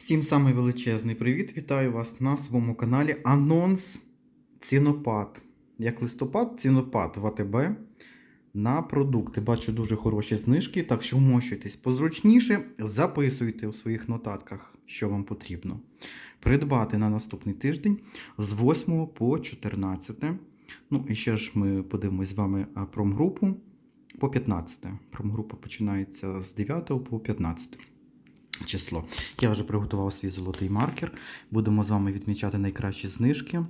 Всім самий величезний привіт! Вітаю вас на своєму каналі. Анонс цінопад. Як листопад, цінопад в АТБ на продукти. Бачу дуже хороші знижки, так що вмощуйтесь позручніше, записуйте у своїх нотатках, що вам потрібно. Придбати на наступний тиждень з 8 по 14. Ну і ще ж ми подивимось з вами промгрупу по 15. Промгрупа починається з 9 по 15 число. Я вже приготував свій золотий маркер. Будемо з вами відмічати найкращі знижки.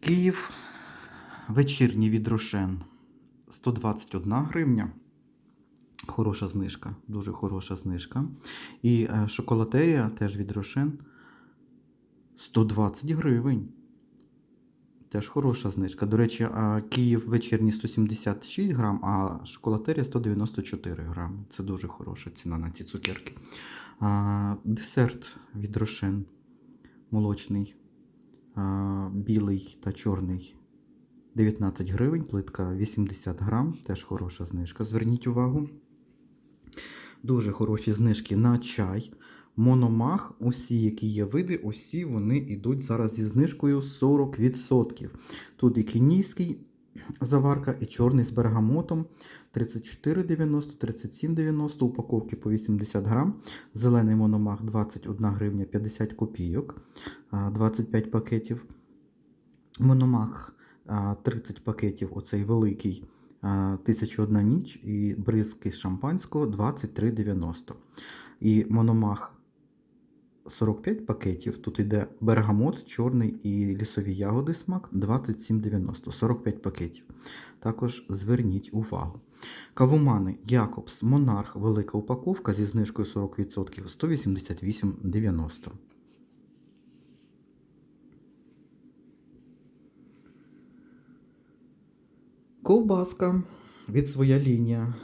Київ. Вечірній від Рошен 121 гривня. Хороша знижка, дуже хороша знижка. І е, шоколатерія теж від Рошен 120 гривень. Теж хороша знижка. До речі, Київ вечірній 176 грам, а шоколатерія 194 грами. Це дуже хороша ціна на ці цукерки. Десерт від Рошен молочний, білий та чорний 19 гривень, плитка 80 грам, теж хороша знижка. Зверніть увагу. Дуже хороші знижки на чай. Мономах, усі, які є види, усі вони йдуть зараз зі знижкою 40%. Тут і кенійський заварка, і чорний з бергамотом 34,90, 37,90, упаковки по 80 грам. Зелений мономах 21 гривня 50 копійок, 25 пакетів. Мономах 30 пакетів, оцей великий. а, 1001 ніч і бризки шампанського 23,90. І мономах 45 пакетів. Тут йде бергамот, чорний і лісові ягоди смак 27,90. 45 пакетів. Також зверніть увагу. Кавумани Якобс Монарх, велика упаковка зі знижкою 40% 188,90. Ковбаска від своя лінія.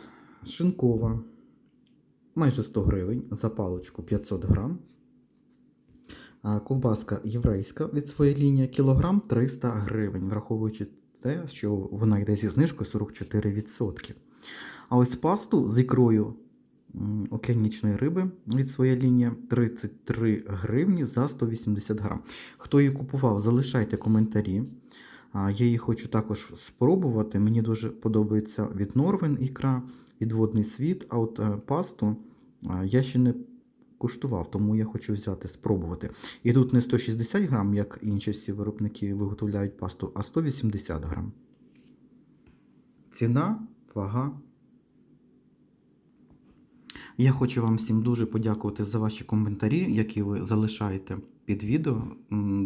Шинкова. Майже 100 гривень за паличку 500 грам. Ковбаска єврейська від своєї лінії кілограм 300 гривень, враховуючи те, що вона йде зі знижкою 44%. А ось пасту з ікрою океанічної риби від своєї лінії 33 гривні за 180 грам. Хто її купував, залишайте коментарі. Я її хочу також спробувати. Мені дуже подобається від Норвен ікра, від водний світ, а от е, пасту я ще не куштував, тому я хочу взяти, спробувати. І тут не 160 грам, як інші всі виробники виготовляють пасту, а 180 грам. Ціна, вага. Я хочу вам всім дуже подякувати за ваші коментарі, які ви залишаєте під відео,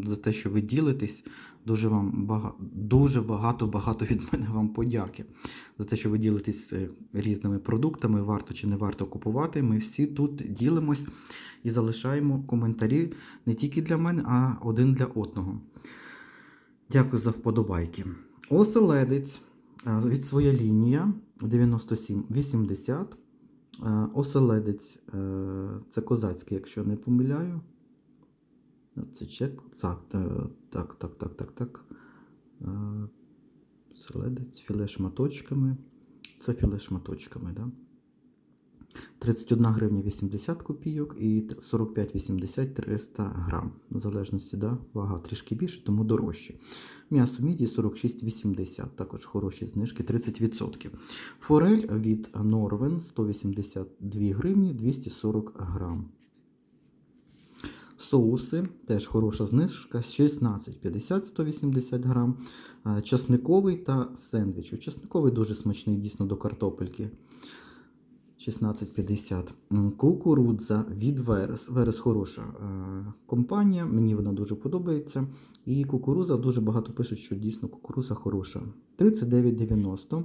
за те, що ви ділитесь. Дуже вам багато, дуже багато, багато від мене вам подяки. За те, що ви ділитесь е, різними продуктами, варто чи не варто купувати. Ми всі тут ділимось і залишаємо коментарі не тільки для мене, а один для одного. Дякую за вподобайки. Оселедець е, від своя лінія 97,80. Е, Оселедець е, це козацький, якщо не помиляю. Це чек. Так, е, так, так, так, так, так. Е, Оселедець, філе шматочками. Це філе шматочками, да? 31 гривня 80 копійок і 45,80 300 грам. В залежності, да, вага трішки більше, тому дорожче. М'ясо міді 46,80, також хороші знижки 30%. Форель від Норвен 182 гривні 240 грам. Соуси теж хороша знижка 16,50 180 грам. А, Часниковий та сендвіч. Часниковий дуже смачний дійсно до картопельки. 16,50. Кукурудза від Верес. Верес хороша е, компанія, мені вона дуже подобається. І кукуруза дуже багато пишуть, що дійсно кукуруза хороша. 39,90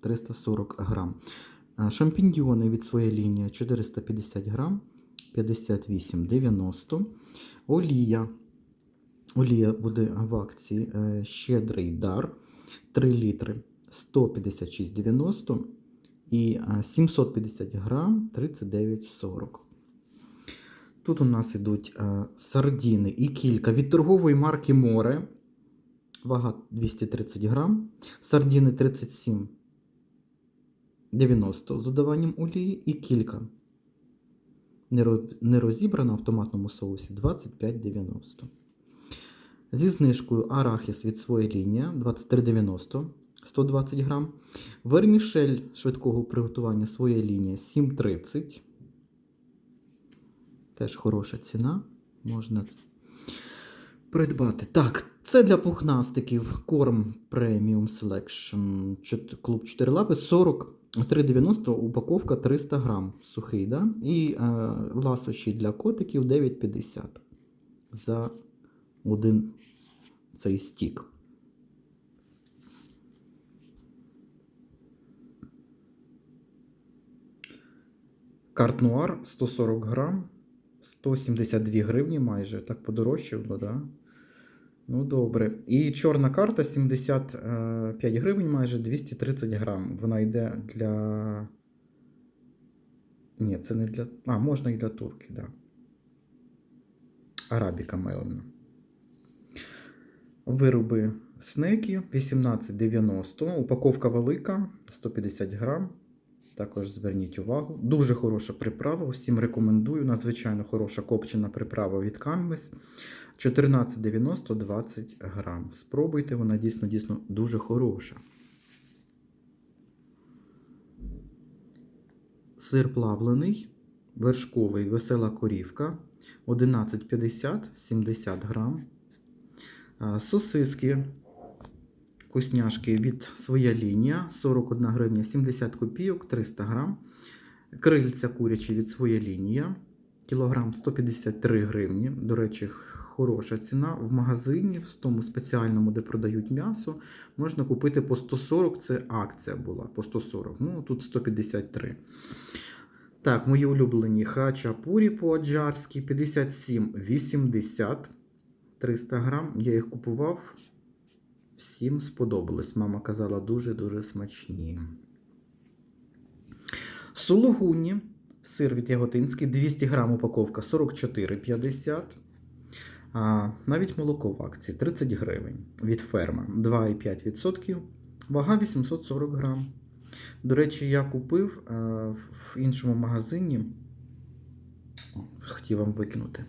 340 грам. Е, Шампіньйони від своєї лінії 450 грам 58,90. Олія. Олія буде в акції е, щедрий дар 3 літри 156,90 і е, 750 грам 39,40. Тут у нас йдуть е, сардіни і кілька від торгової марки Море. Вага 230 грам. Сардіни 37,90 з додаванням олії і кілька. неро- нерозібрана в томатному соусі 25,90. Зі знижкою арахіс від своєї лінії 23,90 120 грам. Вермішель швидкого приготування своєї лінії 7,30. Теж хороша ціна. Можна придбати. Так, це для пухнастиків корм Premium Selection клуб 4 лапи 43,90 упаковка 300 грам сухий. Да? І е, ласощі для котиків 9,50 за один цей стік. Карт Нуар 140 грам, 172 гривні майже. Так подорожчало, да? Ну, добре. І чорна карта 75 гривень, майже 230 грам. Вона йде для. Ні, це не для. А, можна і для турки, так. Да. Арабіка мелена. Вироби снеки 18,90. Упаковка велика 150 грам. Також зверніть увагу. Дуже хороша приправа. Усім рекомендую. Надзвичайно хороша копчена приправа від Canvas. 14,90 20 грам. Спробуйте, вона дійсно дійсно дуже хороша. Сир плавлений, вершковий, весела корівка 11,50 70 грам. Сосиски вкусняшки від своя лінія 41 гривня 70 копійок 300 грам. Крильця курячі від своя лінія. Кілограм 153 гривні. До речі, хороша ціна. В магазині, в тому спеціальному, де продають м'ясо, можна купити по 140. Це акція була по 140. Ну, тут 153. Так, мої улюблені хачапурі по-аджарськи 57,80 300 грам. Я їх купував. Всім сподобалось. Мама казала, дуже-дуже смачні. Сулугуні. Сир від Яготинський, 200 грам упаковка 44,50. А, навіть молоко в акції 30 гривень від ферма 2,5%. Вага 840 грам. До речі, я купив е, в іншому магазині. Хотів вам викинути.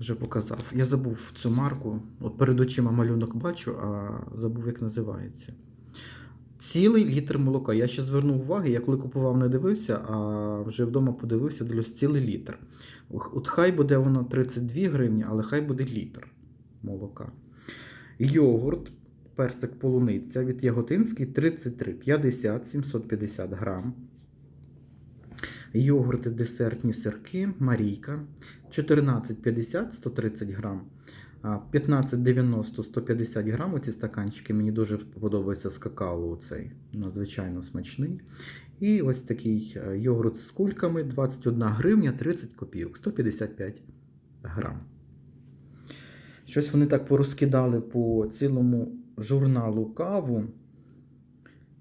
Вже показав. Я забув цю марку. От перед очима малюнок бачу, а забув, як називається. Цілий літр молока. Я ще звернув увагу, я коли купував, не дивився, а вже вдома подивився, дивлюсь, цілий літр. От хай буде воно 32 гривні, але хай буде літр молока. Йогурт, персик полуниця від Яготинський 33,50 750 грам. Йогурти, десертні сирки, Марійка 14,50 130 грам. 15,90 150 грам. Ці стаканчики мені дуже подобається з какао. Цей надзвичайно смачний. І ось такий е, йогурт з кульками 21 гривня 30 копійок, 155 грам. Щось вони так порозкидали по цілому журналу каву.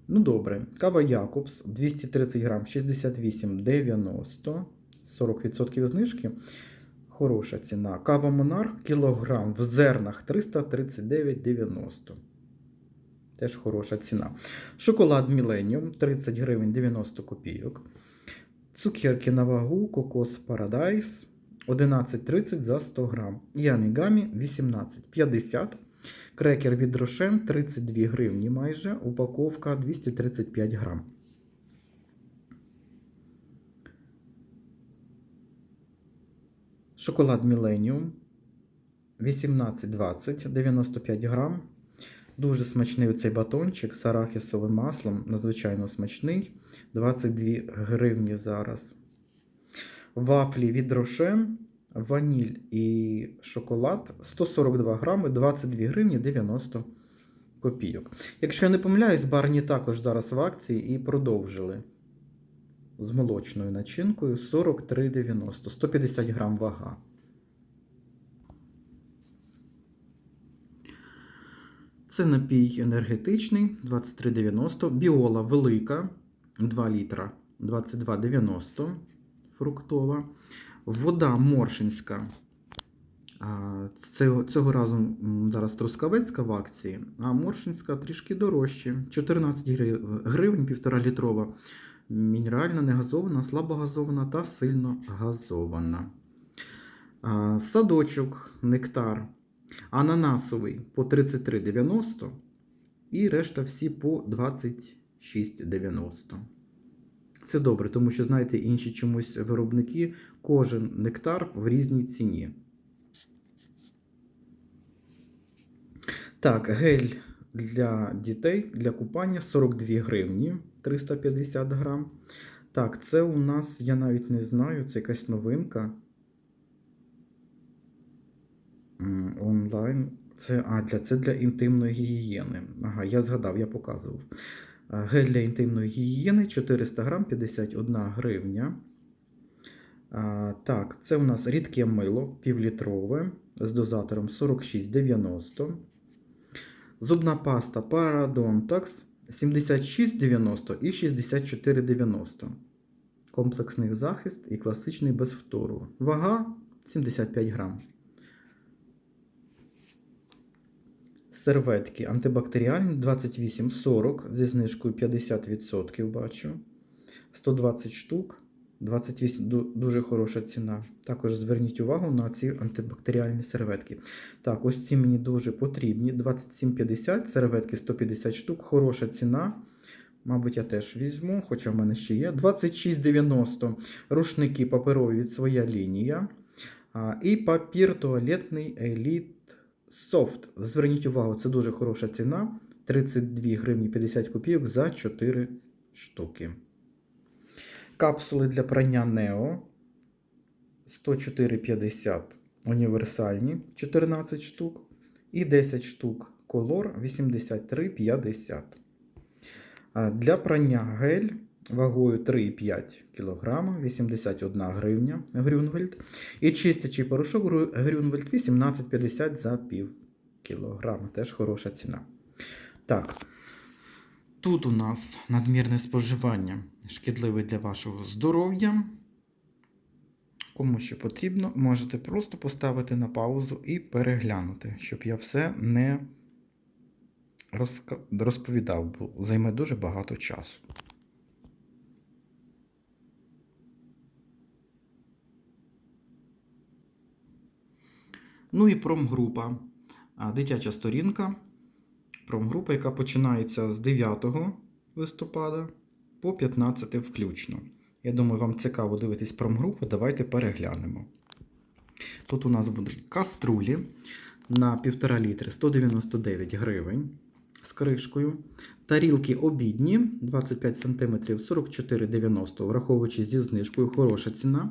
Ну, добре, кава Якобс 230 грам 68,90, 40% знижки. Хороша ціна. Кава Монарх кілограм в зернах 339,90. Теж хороша ціна. Шоколад Millennium 30 гривень 90 копійок. Цукерки на вагу, кокос Paradise 11,30 за 100 грам. І Амігамі 18,50. Крекер від Рошен 32 гривні майже. Упаковка 235 грам. Шоколад Millennium 18,20 95 грам. Дуже смачний цей батончик з арахісовим маслом. Надзвичайно смачний. 22 гривні зараз. Вафлі від Рошен, ваніль і шоколад 142 грами, 22 гривні 90 копійок. Якщо я не помиляюсь, барні також зараз в акції і продовжили з молочною начинкою 43,90, 150 грам вага. Це напій енергетичний 23,90. Біола велика 2 літра 22,90 фруктова. Вода Моршинська. Цього, цього разу зараз Трускавецька в акції, а Моршинська трішки дорожче. 14 гривень, 1,5 літрова мінеральна, негазована, слабогазована та сильно газована. Садочок, нектар, ананасовий по 33,90 і решта всі по 26,90. Це добре, тому що, знаєте, інші чомусь виробники, кожен нектар в різній ціні. Так, гель для дітей для купання 42 гривні 350 грам. Так, це у нас, я навіть не знаю, це якась новинка. Онлайн. Це, а, для, це для інтимної гігієни. Ага, я згадав, я показував. Гель для інтимної гігієни 400 грам 51 гривня. Так, це у нас рідке мило півлітрове з дозатором 46,90. Зубна паста Parodontax 76,90 і 64,90. Комплексний захист і класичний без фтору. Вага 75 грам. Серветки антибактеріальні 28,40 зі знижкою 50% бачу. 120 штук. 28 дуже хороша ціна. Також зверніть увагу на ці антибактеріальні серветки. Так, ось ці мені дуже потрібні. 27,50 серветки 150 штук. Хороша ціна. Мабуть, я теж візьму, хоча в мене ще є. 26,90 рушники паперові від своя лінія. І папір туалетний Elite Soft. Зверніть увагу, це дуже хороша ціна. 32 гривні 50 копійок за 4 штуки. Капсули для прання Neo 104,50 універсальні 14 штук. І 10 штук Color 83,50. Для прання гель вагою 3,5 кг 81 гривня Грюнвельд. І чистячий порошок Грю- Грюнвельд 18,50 за пів кілограма. Теж хороша ціна. Так. Тут у нас надмірне споживання шкідливе для вашого здоров'я. Кому що потрібно, можете просто поставити на паузу і переглянути, щоб я все не розповідав, бо займе дуже багато часу. Ну і промгрупа. Дитяча сторінка. Промгрупа, яка починається з 9 листопада по 15 включно. Я думаю, вам цікаво дивитись промгрупу. Давайте переглянемо. Тут у нас будуть каструлі на 1,5 літри 199 гривень з кришкою. Тарілки обідні 25 см 44,90, враховуючи зі знижкою, хороша ціна.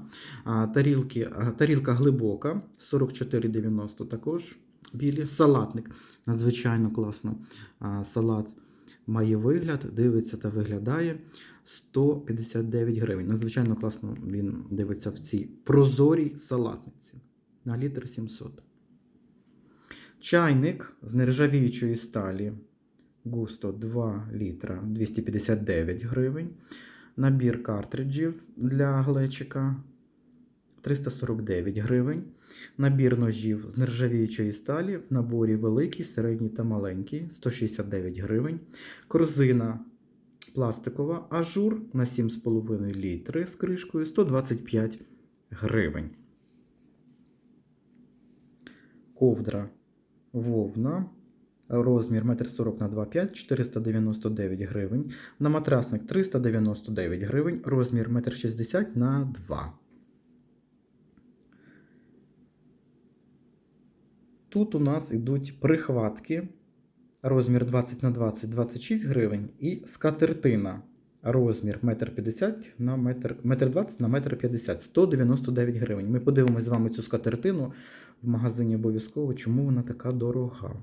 Тарілки, тарілка глибока 44,90 також білі. Салатник надзвичайно класно. Салат має вигляд, дивиться та виглядає 159 гривень. Надзвичайно класно він дивиться в цій прозорій салатниці на літр 700. Чайник з нержавіючої сталі Густо 2 літра 259 гривень. Набір картриджів для глечика 349 гривень. Набір ножів з нержавіючої сталі в наборі великий, середній та маленький 169 гривень. Корзина пластикова ажур на 7,5 літри з кришкою 125 гривень. Ковдра вовна. Розмір 1,40 на 2,5 499 гривень. На матрасник 399 гривень. Розмір 1,60 на 2. Тут у нас йдуть прихватки. Розмір 20 на 20 26 гривень. І скатертина. Розмір 1,50 на 1,20 на 1,50 199 гривень. Ми подивимось з вами цю скатертину в магазині обов'язково, чому вона така дорога.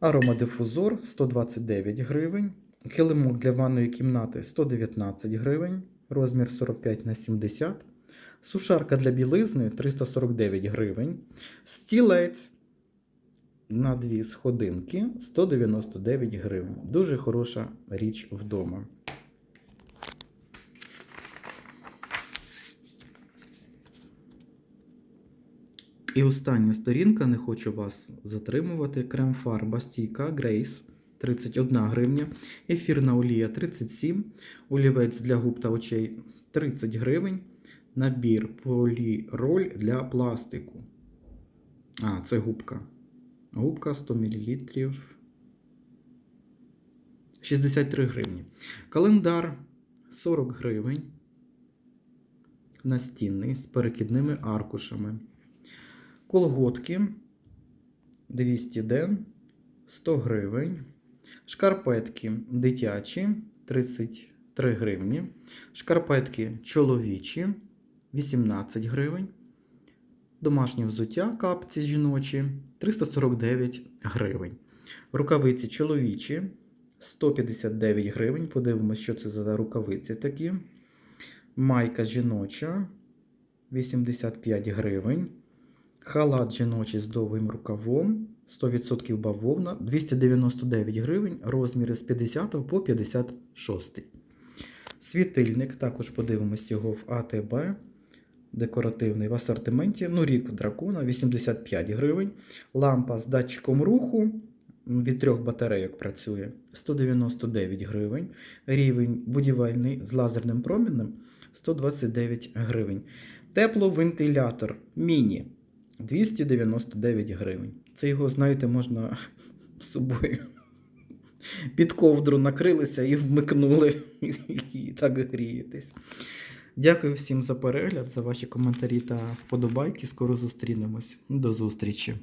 Аромадифузор 129 гривень. Килимок для ванної кімнати 119 гривень. Розмір 45 на 70. Сушарка для білизни 349 гривень. Стілець на дві сходинки 199 гривень. Дуже хороша річ вдома. І остання сторінка, не хочу вас затримувати. Крем-фарба стійка Grace 31 гривня, ефірна олія 37, олівець для губ та очей 30 гривень, набір поліроль для пластику. А, це губка. Губка 100 мл. 63 гривні. Календар 40 гривень. Настінний з перекидними аркушами. Колготки 200 ден 100 гривень. Шкарпетки дитячі 33 гривні. Шкарпетки чоловічі 18 гривень. Домашнє взуття капці жіночі 349 гривень. Рукавиці чоловічі 159 гривень. Подивимось, що це за рукавиці такі. Майка жіноча 85 гривень. Халат жіночий з довгим рукавом 100% бавовна 299 гривень, розміри з 50 по 56. Світильник, також подивимось його в АТБ. Декоративний в асортименті. Ну, рік дракона 85 гривень. Лампа з датчиком руху від трьох батарейок працює 199 гривень. Рівень будівельний з лазерним проміннем 129 гривень. Тепловентилятор міні 299 гривень. Це його, знаєте, можна з собою під ковдру накрилися і вмикнули, і так грієтесь. Дякую всім за перегляд, за ваші коментарі та вподобайки. Скоро зустрінемось. До зустрічі!